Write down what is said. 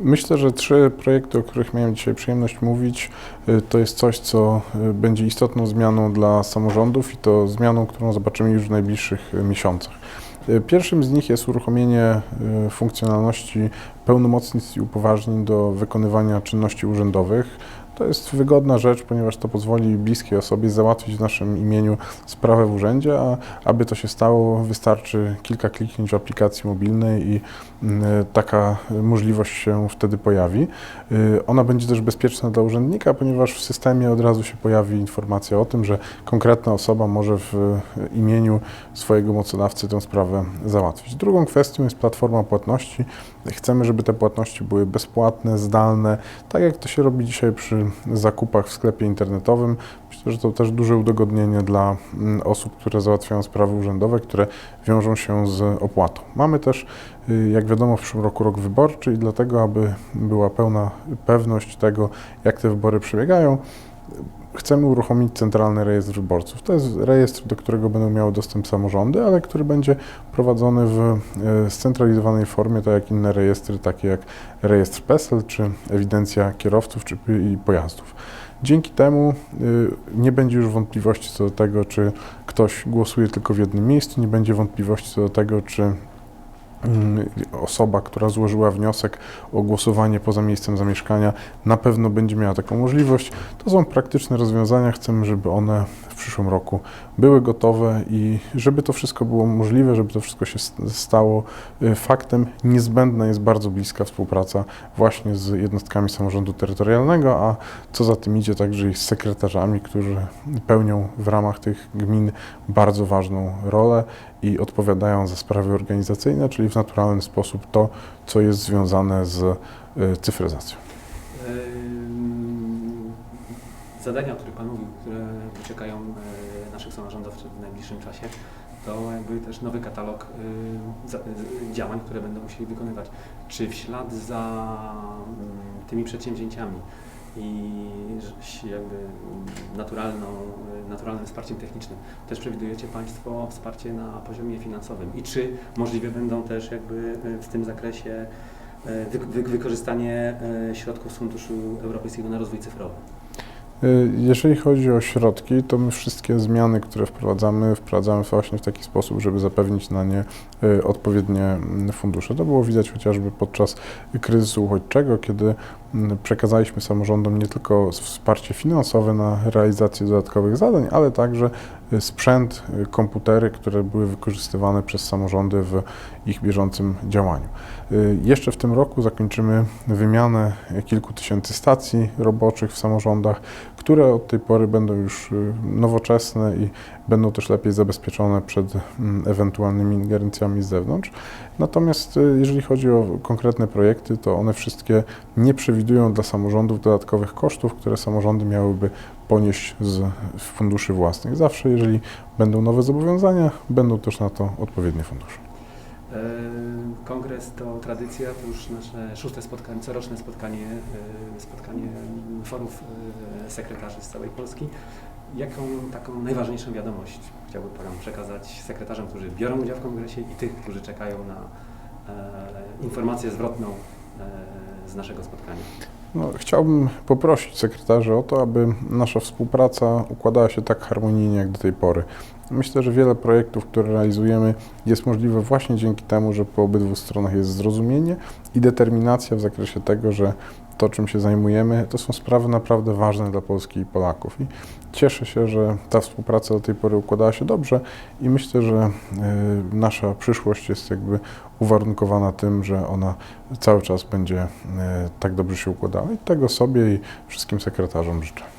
Myślę, że trzy projekty, o których miałem dzisiaj przyjemność mówić, y, to jest coś, co y, będzie istotną zmianą dla samorządów i to zmianą, którą zobaczymy już w najbliższych y, miesiącach. Pierwszym z nich jest uruchomienie funkcjonalności pełnomocnictw i upoważnień do wykonywania czynności urzędowych. To jest wygodna rzecz, ponieważ to pozwoli bliskiej osobie załatwić w naszym imieniu sprawę w urzędzie, a aby to się stało, wystarczy kilka kliknięć w aplikacji mobilnej i mm, taka możliwość się wtedy pojawi. Y, Ona będzie też bezpieczna dla urzędnika, ponieważ w systemie od razu się pojawi informacja o tym, że konkretna osoba może w y, imieniu swojego mocodawcy tę sprawę załatwić. Drugą kwestią jest platforma płatności. Chcemy, żeby te płatności były bezpłatne, zdalne, tak jak to się robi dzisiaj przy zakupach w sklepie internetowym. Myślę, że to też duże udogodnienie dla mm, osób, które załatwiają sprawy urzędowe, które wiążą się z opłatą. Mamy też, y, jak wiadomo, w przyszłym roku rok wyborczy i dlatego, aby była pełna pewność tego, jak te wybory przebiegają, chcemy uruchomić Centralny Rejestr Wyborców. To jest rejestr, do którego będą miały dostęp samorządy, ale który będzie prowadzony w e, scentralizowanej formie, tak jak inne rejestry, takie jak rejestr PESEL, czy ewidencja kierowców czy, i pojazdów. Dzięki temu y, nie będzie już wątpliwości co do tego, czy ktoś głosuje tylko w jednym miejscu, nie będzie wątpliwości co do tego, czy osoba, która złożyła wniosek o głosowanie poza miejscem zamieszkania, na pewno będzie miała taką możliwość. To są praktyczne rozwiązania. Chcemy, żeby one przyszłym roku były gotowe i żeby to wszystko było możliwe, żeby to wszystko się stało y, faktem, niezbędna jest bardzo bliska współpraca właśnie z jednostkami samorządu terytorialnego, a co za tym idzie także i z sekretarzami, którzy pełnią w ramach tych gmin bardzo ważną rolę i odpowiadają za sprawy organizacyjne, czyli w naturalny sposób to, co jest związane z y, cyfryzacją. Zadania, o których Pan mówił, które czekają e, naszych samorządowców w najbliższym czasie, to jakby też nowy katalog y, y, działań, które będą musieli wykonywać. Czy w ślad za mm, tymi przedsięwzięciami i jakby mm, naturalną, y, naturalnym wsparciem technicznym też przewidujecie Państwo wsparcie na poziomie finansowym i czy możliwe będą też jakby w tym zakresie wy, wy, wykorzystanie środków z Funduszu Europejskiego na Rozwój Cyfrowy. Y, Jeżeli chodzi o środki, to my wszystkie zmiany, które wprowadzamy, wprowadzamy właśnie w taki sposób, żeby zapewnić na nie y, odpowiednie mm, fundusze. To było widać chociażby podczas kryzysu uchodźczego, kiedy mm, przekazaliśmy samorządom nie tylko wsparcie finansowe na realizację dodatkowych zadań, ale także sprzęt, komputery, które były wykorzystywane przez samorządy w ich bieżącym działaniu. Y, Jeszcze w tym roku zakończymy wymianę kilku tysięcy stacji roboczych w samorządach, które od tej pory będą już y, nowoczesne i będą też lepiej zabezpieczone przed mm, ewentualnymi ingerencjami z zewnątrz. Natomiast y, jeżeli chodzi o konkretne projekty, to one wszystkie nie przewidują dla samorządów dodatkowych kosztów, które samorządy miałyby ponieść z funduszy własnych. Zawsze, jeżeli będą nowe zobowiązania, będą też na to odpowiednie fundusze. Kongres to tradycja, to już nasze szóste spotkanie, coroczne spotkanie, spotkanie forów sekretarzy z całej Polski. Jaką taką najważniejszą wiadomość chciałby Pan przekazać sekretarzom, którzy biorą udział w kongresie i tych, którzy czekają na e, informację zwrotną e, z naszego spotkania? No, chciałbym poprosić sekretarzy o to, aby nasza współpraca układała się tak harmonijnie jak do tej pory. Myślę, że wiele projektów, które realizujemy, jest możliwe właśnie dzięki temu, że po obydwu stronach jest zrozumienie i determinacja w zakresie tego, że to, czym się zajmujemy, to są sprawy naprawdę ważne dla Polski i Polaków. I cieszę się, że ta współpraca do tej pory układała się dobrze i myślę, że y, nasza przyszłość jest jakby uwarunkowana tym, że ona cały czas będzie y, tak dobrze się układała i tego sobie i wszystkim sekretarzom życzę.